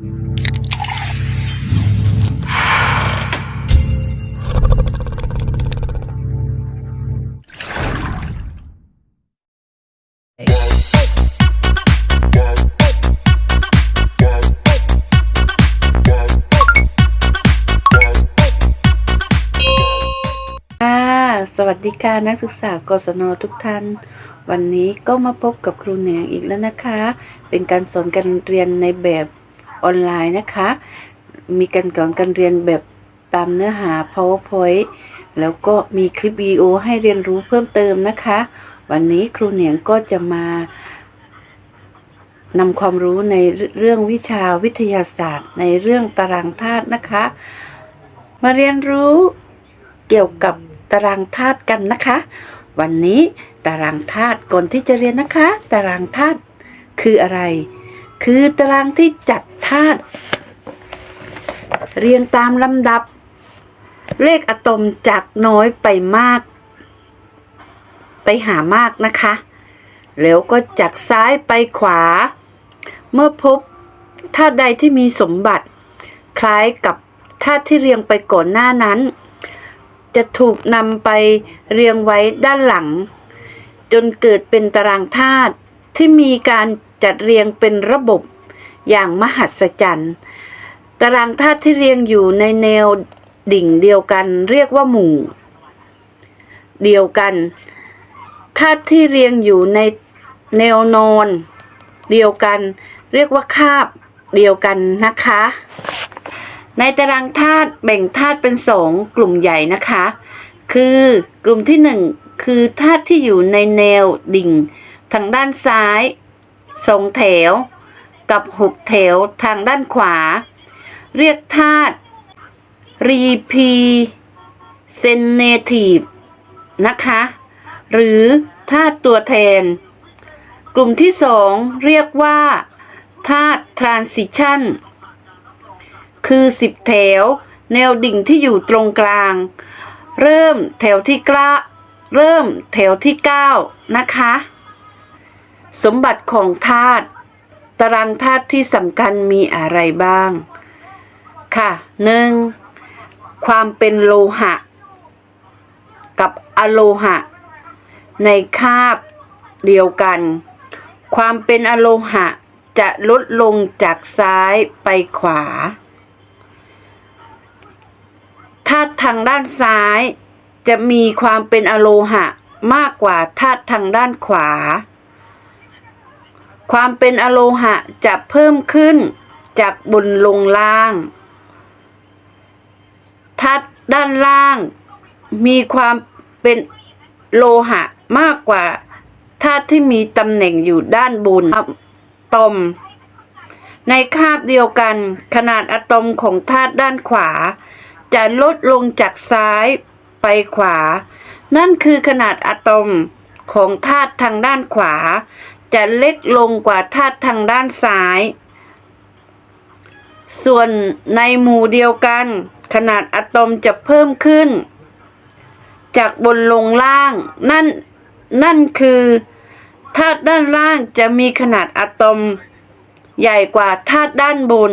สวัสดีค่ะนักศึกษากศนทุกท่าน วันนี้ก็มาพบกับครูเหนงอีกแล้วนะคะ เป็นการสอนการเรียนในแบบ ออนไลน์นะคะ มีการสอนการเรียนแบบตามเนื้อหา powerpoint แล้วก็มีคลิปวิดีโอให้เรียนรู้เพิ่มเติมนะคะ วันนี้ครูเหนียงก็จะมานำความรู้ในเรื่องวิชาวิทยาศาสตร์ ในเรื่องตารางธาตุนะคะ มาเรียนรู้เกี่ยวกับตารางธาตุกันนะคะ วันนี้ตารางธาตุก่อนที่จะเรียนนะคะ ตารางธาตุคืออะไร คือตารางที่จัด ธาตุเรียงตามลำดับ เลขอะตอมจากน้อยไปมาก ไปหามากนะคะ แล้วก็จากซ้ายไปขวา เมื่อพบธาตุใดที่มีสมบัติ คล้ายกับธาตุที่เรียงไปก่อนหน้านั้น จะถูกนำไปเรียงไว้ด้านหลัง จนเกิดเป็นตารางธาตุที่มีการจัดเรียงเป็นระบบ อย่างมหัศจรรย์ ตารางธาตุที่เรียงอยู่ในแนวดิ่งเดียวกันเรียกว่าหมู่ เดียวกันธาตุที่เรียงอยู่ในแนวนอน เดียวกัน เรียกว่าคาบเดียวกันนะคะ ในตารางธาตุแบ่งธาตุเป็นสองกลุ่มใหญ่นะคะ คือกลุ่มที่หนึ่งคือธาตุที่อยู่ในแนวดิ่ง ทางด้านซ้ายสองแถว กับหกแถวทางด้านขวา เรียกธาตุ representative นะคะ หรือธาตุตัวแทน กลุ่มที่สองเรียกว่าธาตุ transition คือ10แถว แนวดิ่งที่อยู่ตรงกลาง เริ่มแถวที่กล้าเริ่มแถวที่ 9 นะคะ สมบัติของธาตุ ตารางธาตุที่สำคัญมีอะไรบ้าง ค่ะหนึ่งความเป็นโลหะ กับอะโลหะ ในคาบเดียวกัน ความเป็นอะโลหะจะลดลงจากซ้ายไปขวาธาตุทางด้านซ้ายจะมีความเป็นอะโลหะมากกว่าธาตุทางด้านขวา ความเป็นอโลหะจะเพิ่มขึ้นจากบนลงล่างธาตุด้านล่าง มีความเป็นโลหะมากกว่าธาตุที่มีตำแหน่งอยู่ด้านบนอะตอม ในคาบเดียวกัน ขนาดอะตอมของธาตุด้านขวา จะลดลงจากซ้ายไปขวา นั่นคือขนาดอะตอมของธาตุทางด้านขวา จะเล็กลงกว่าธาตุทางด้านซ้าย ส่วนในหมู่เดียวกัน ขนาดอะตอมจะเพิ่มขึ้น จากบนลงล่าง นั่น นั่นคือธาตุด้านล่างจะมีขนาดอะตอม ใหญ่กว่าธาตุด้านบน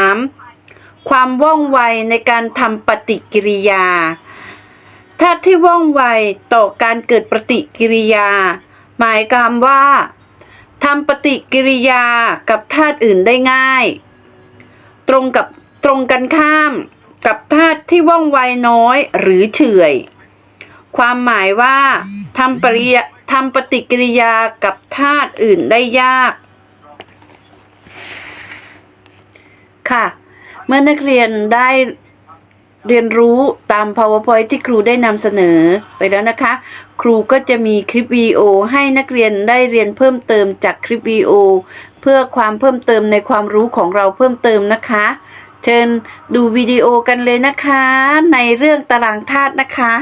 3. ความว่องไวในการทำปฏิกิริยาธาตุที่ว่องไวต่อการเกิดปฏิกิริยา หมายความว่าทำปฏิกิริยากับธาตุอื่นได้ง่าย ตรงกับตรงกันข้ามกับธาตุที่ว่องไวน้อยหรือเฉื่อย ความหมายว่าทำปริยทำปฏิกิริยากับธาตุอื่นได้ยาก ค่ะ เมื่อนักเรียนได้ เรียนรู้ตาม powerpoint ที่ครูได้นำเสนอไปแล้วนะคะ ครูก็จะมีคลิปวิดีโอให้นักเรียนได้เรียนเพิ่มเติมจากคลิปวิดีโอเพื่อความเพิ่มเติมในความรู้ของเราเพิ่มเติมนะคะ เชิญดูวิดีโอกันเลยนะคะ ในเรื่องตารางธาตุนะคะ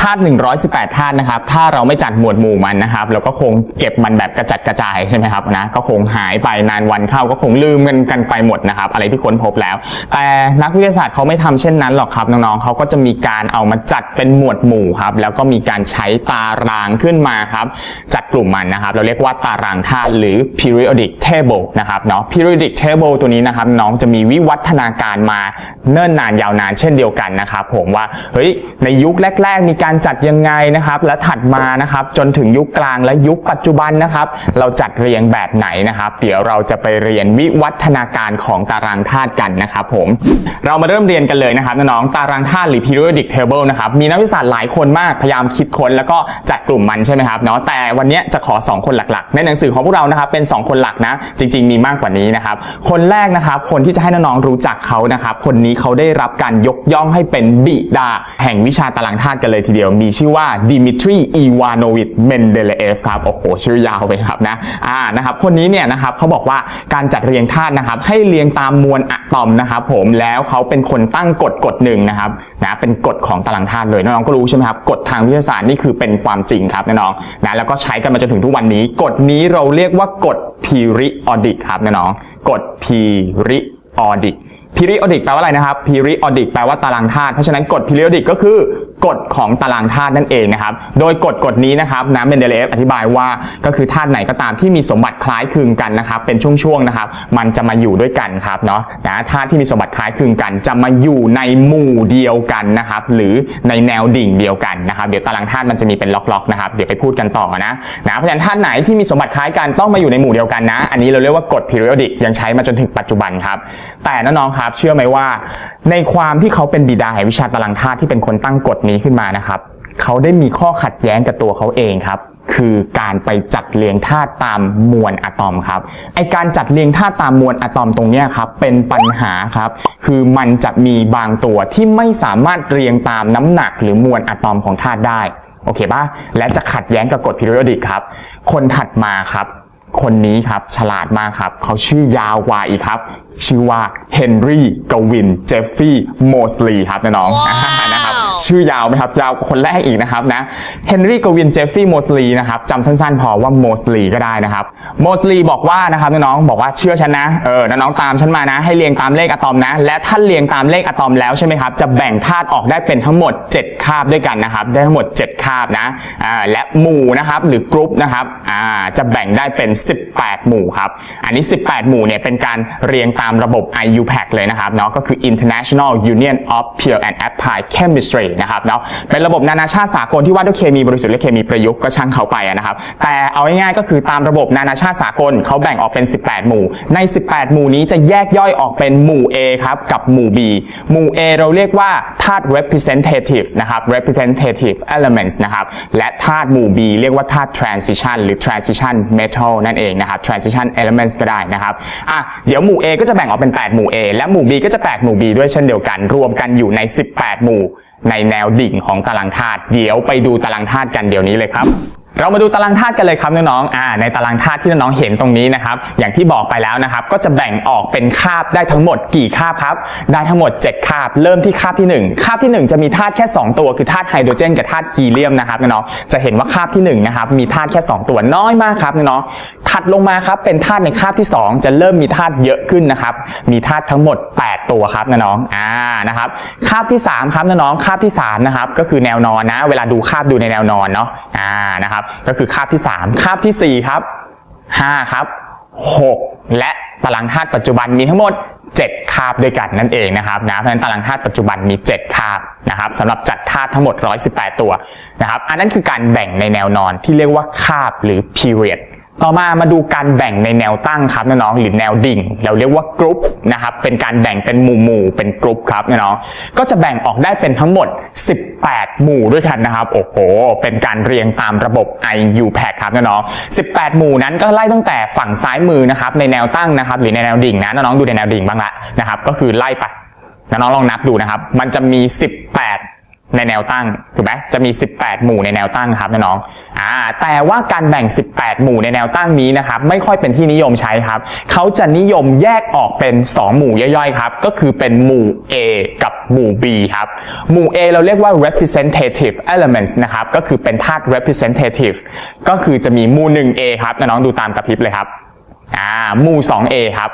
ธาตุ118ธาตุนะครับ ถ้าเราไม่จัดหมวดหมู่มันนะครับเราก็คงเก็บมันแบบกระจัดกระจายใช่ไหมครับนะก็คงหายไปนานวันเข้าก็คงลืมกันกันไปหมดนะครับ อะไรที่ค้นพบแล้ว แต่นักวิทยาศาสตร์เขาไม่ทำเช่นนั้นหรอกครับน้องๆเขาก็จะมีการเอามาจัดเป็นหมวดหมู่ครับแล้วก็มีการใช้ตารางขึ้นมาครับจัดกลุ่มมันนะครับ เราเรียกว่าตารางธาตุหรือ periodic table นะครับเนาะ periodic table ตัวนี้นะครับน้องจะมีวิวัฒนาการมาเนิ่นนานยาวนานเช่นเดียวกันนะครับผมว่าเฮ้ยในยุคแรก ๆ มีการจัดยังไงนะครับ และถัดมานะครับ จนถึงยุคกลางและยุคปัจจุบันนะครับ เราจัดเรียงแบบไหนนะครับ เดี๋ยวเราจะไปเรียนวิวัฒนาการของตารางธาตุกันนะครับผมเรามาเริ่มเรียนกันเลยนะครับน้องๆตารางธาตุหรือ periodic table นะครับมีนักวิทยาศาสตร์หลายคนมากพยายามคิดค้นแล้วก็จัดกลุ่มมันใช่ไหมครับเนาะแต่วันนี้จะขอ 2 คนหลักๆ ในหนังสือของพวกเรานะครับเป็น 2 คนหลักนะ จริง ๆ มีมากกว่านี้นะครับ คนแรกนะครับ คนที่จะให้น้องๆรู้จักเขานะครับ คนนี้เขาได้รับการยกย่องให้เป็นบิดา แห่งวิชาตารางธาตุกันเลยทีเดียวมีชื่อว่าดิมิทรีอีวานโวิชเมนเดเลเอฟครับโอ้โหชื่อยาวไปครับนะอ่านะครับคนนี้เนี่ยนะครับเขาบอกว่าการจัดเรียงธาตุนะครับให้เรียงตามมวลอะตอมนะครับผมแล้วเขาเป็นคนตั้งกฎกฎหนึ่งนะครับนะเป็นกฎของตารางธาตุเลยน้องก็รู้ใช่ไหมครับกฎทางวิทยาศาสตร์นี่คือเป็นความจริงครับน้องนะแล้วก็ใช้กันมาจนถึงทุกวันนี้ กฎนี้เราเรียกว่ากฎ periodic ครับน้องกฎ periodic periodic แปลว่าอะไรนะครับ periodic แปลว่าตารางธาตุเพราะฉะนั้นกฎ periodic ก็คือกฎของตารางธาตุนั่นเองนะครับ โดยกฎกฎนี้นะครับนะเมนเดเลฟอธิบายว่าก็คือธาตุไหนก็ตามที่มีสมบัติคล้ายคลึงกันนะครับ เป็นช่วงๆนะครับ มันจะมาอยู่ด้วยกันครับเนาะนะธาตุที่มีสมบัติคล้ายคลึงกัน จะมาอยู่ในหมู่เดียวกันนะครับ หรือในแนวดิ่งเดียวกันนะครับ เดี๋ยวตารางธาตุมันจะมีเป็นล็อกๆนะครับเดี๋ยวไปพูดกันต่อนะนะเพราะฉะนั้นธาตุไหนที่มีสมบัติคล้ายกันต้องมาอยู่ในหมู่เดียวกันนะ อันนี้เราเรียกว่ากฎ periodic ยังใช้มาจนถึงปัจจุบันครับแต่น้องๆครับ เชื่อไหมว่า ในความที่เขาเป็นบิดาแห่งวิชาตารางธาตุที่เป็นคนตั้งกฎนี้ขึ้นมานะครับเขาได้มีข้อขัดแย้งกับตัวเขาเองครับ คือการไปจัดเรียงธาตุตามมวลอะตอมครับไอการจัดเรียงธาตุตามมวลอะตอมตรงนี้ครับเป็นปัญหาครับคือมันจะมีบางตัวที่ไม่สามารถเรียงตามน้ำหนักหรือมวลอะตอมของธาตุได้โอเคป่ะและจะขัดแย้งกับกฎ periodic ครับ คนถัดมาครับ คนนี้ครับฉลาดมากครับเขาชื่อยาวกว่าอีกครับ ชื่อว่าเฮนรี่กวินเจฟฟี่โมสลีย์ครับน้องๆนะครับ ชื่อยาวไหมครับ ยาวคนแรกอีกนะครับนะเฮนรี่กวินเจฟฟี่โมสลีนะครับจำสั้นๆ พอว่าโมสลีก็ได้นะครับโมสลีบอกว่านะครับน้องๆบอกว่าเชื่อฉันนะเออน้องๆตามฉันมานะ ให้เรียงตามเลขอะตอมนะ และถ้าเรียงตามเลขอะตอมแล้วใช่ไหมครับจะแบ่งธาตุออกได้เป็นทั้งหมด 7 คาบด้วยกันนะครับ ได้ทั้งหมด 7 คาบนะอ่าและหมู่นะครับหรือกรุ๊ปนะครับอ่าจะแบ่งได้เป็น 18 หมู่ครับอันนี้ 18 หมู่เนี่ยเป็นการเรียงตามระบบ IUPAC เลยนะครับเนาะก็คือ International Union of Pure and Applied Chemistry นะครับเนาะเป็นระบบนานาชาติสากลที่ว่าด้วยเคมีบริสุทธิ์และเคมีประยุกต์ก็ช่างเขาไปนะครับ แต่เอาง่ายๆก็คือตามระบบนานาชาติสากลเขาแบ่งออกเป็น 18 หมู่ ใน 18 หมู่นี้จะแยกย่อยออกเป็นหมู่ A ครับกับหมู่ B หมู่ A เราเรียกว่าธาตุ representative นะครับ representative elements นะครับและธาตุหมู่ B เรียกว่าธาตุ transition หรือ transition metal นั่นเองนะครับ transition elements ก็ได้นะครับอะเดี๋ยวหมู่ A ก็จะแบ่งออกเป็น 8 หมู่ A และหมู่ B ก็จะแบ่งหมู่ B ด้วยเช่นเดียวกัน รวมกันอยู่ใน 18 หมู่ ในแนวดิ่งของตารางธาตุเดี๋ยวไปดูตารางธาตุกันเดี๋ยวนี้เลยครับ เรามาดูตารางธาตุกันเลยครับน้องๆอ่าในตารางธาตุที่น้องๆเห็นตรงนี้นะครับ อย่างที่บอกไปแล้วนะครับ ก็จะแบ่งออกเป็นคาบได้ทั้งหมดกี่คาบครับ ได้ทั้งหมด 7 คาบ เริ่มที่คาบที่ 1 คาบที่ 1 จะมีธาตุแค่ 2 ตัว คือธาตุไฮโดรเจนกับธาตุฮีเลียมนะครับน้องๆจะเห็นว่าคาบที่1นะครับ มีธาตุแค่ 2 ตัวน้อยมากครับน้องๆถัดลงมาครับ เป็นธาตุในคาบที่ 2 จะเริ่มมีธาตุเยอะขึ้นนะครับ มีธาตุทั้งหมด 8 ตัวครับน้องๆอ่า นะครับ คาบที่ 3 ครับน้องๆคาบที่3นะครับ ก็คือแนวนอนนะ เวลาดูคาบดูในแนวนอนเนาะ อ่า นะครับก็คือคาบที่ 3 คาบทีสี่ 4 ครับ 5 ครับ 6 และตารางธาตุปัจจุบันมีทั้งหมด 7 คาบด้วยกันนั่นเองนะครับนะเพราะฉะนั้นตารางธาตุปัจจุบันมี 7 คาบนะครับสำหรับจัดธาตุทั้งหมด 118 ตัวนะครับอันนั้นคือการแบ่งในแนวนอนที่เรียกว่าคาบหรือ period ต่อมามาดูการแบ่งในแนวตั้งครับน้องๆหรือแนวดิ่ง เราเรียกว่ากรุ๊ปนะครับเป็นการแบ่งเป็นหมู่หมู่ๆเป็นกรุ๊ปครับน้องๆก็จะแบ่งออกได้เป็นทั้งหมด 18 หมู่ด้วยกันนะครับโอ้โหเป็นการเรียงตามระบบ IUPAC ครับน้องๆ18 หมู่นั้นก็ไล่ตั้งแต่ฝั่งซ้ายมือนะครับในแนวตั้งนะครับ หรือในแนวดิ่งนะน้องๆดูในแนวดิ่งบ้างละนะครับก็คือไล่ไปน้องๆลองนับดูนะครับ มันจะมี 18 ในแนวตั้งถูกไหมจะมี 18 หมู่ในแนวตั้งครับน้องๆอ่าแต่ว่าการแบ่ง 18 หมู่ในแนวตั้งนี้นะครับไม่ค่อยเป็นที่นิยมใช้ครับเขาจะนิยมแยกออกเป็น 2 หมู่ย่อยๆครับก็คือเป็นหมู่ A กับหมู่ B ครับหมู่ A เราเรียกว่า representative elements นะครับก็คือเป็นธาตุ representative ก็คือจะมีหมู่ 1A ครับน้องๆดูตามกระพริบเลยครับอ่าหมู่ 2A ครับ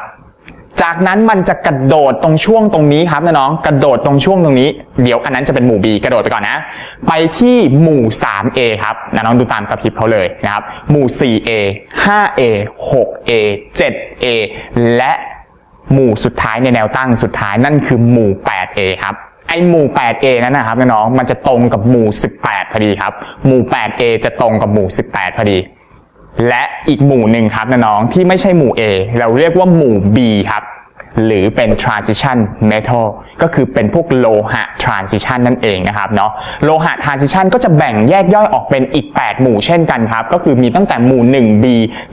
จากนั้นมันจะกระโดดตรงช่วงตรงนี้ครับน้องกระโดดตรงช่วงตรงนี้ เดี๋ยวอันนั้นจะเป็นหมู่ B กระโดดไปก่อนนะ ไปที่หมู่ 3A ครับน้องดูตามกระพริบเขาเลยนะครับ หมู่ 4A 5A 6A 7A และหมู่สุดท้ายในแนวตั้งสุดท้ายนั่นคือหมู่ 8A ครับไอหมู่ 8A นั้นนะครับน้องมันจะตรงกับหมู่ 18 พอดีครับ หมู่ 8A จะตรงกับหมู่ 18 พอดี และอีกหมู่หนึ่งครับน้องๆที่ไม่ใช่หมู่ A เราเรียกว่าหมู่ B ครับ หรือเป็น transition metal ก็คือเป็นพวกโลหะ transition นั่นเองนะครับเนาะโลหะ transition ก็จะแบ่งแยกย่อยออกเป็นอีก 8 หมู่เช่นกันครับ ก็คือมีตั้งแต่หมู่ 1B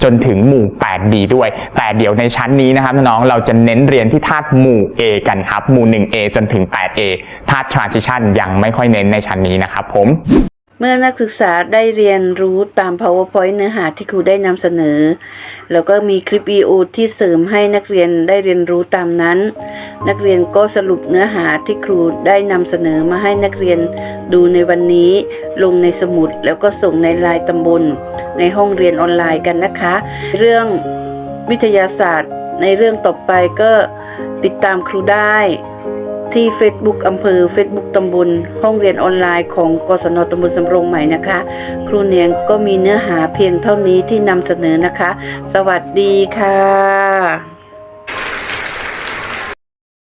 จนถึงหมู่ 8B ด้วย แต่เดี๋ยวในชั้นนี้นะครับน้องๆเราจะเน้นเรียนที่ธาตุหมู่ A กันครับ หมู่ 1A จนถึง 8A ธาตุ transition ยังไม่ค่อยเน้นในชั้นนี้นะครับผม มื่อนักศึกษาได้เรียนรู้ตาม powerpoint เนื้อหาที่ครูได้นำเสนอ แล้วก็มีคลิปวิดีโอที่เสริมให้นักเรียนได้เรียนรู้ตามนั้น นักเรียนก็สรุปเนื้อหาที่ครูได้นำเสนอมาให้นักเรียนดูในวันนี้ ลงในสมุดแล้วก็ส่งในไลน์ตำบล ในห้องเรียนออนไลน์กันนะคะ เรื่องวิทยาศาสตร์ในเรื่องต่อไปก็ติดตามครูได้ ที่ Facebook อำเภอ Facebook ตำบล ห้องเรียนออนไลน์ของกศนตำบลสำโรงใหม่นะคะ ครูเนียงก็มีเนื้อหาเพียงเท่านี้ที่นำเสนอนะคะ สวัสดีค่ะ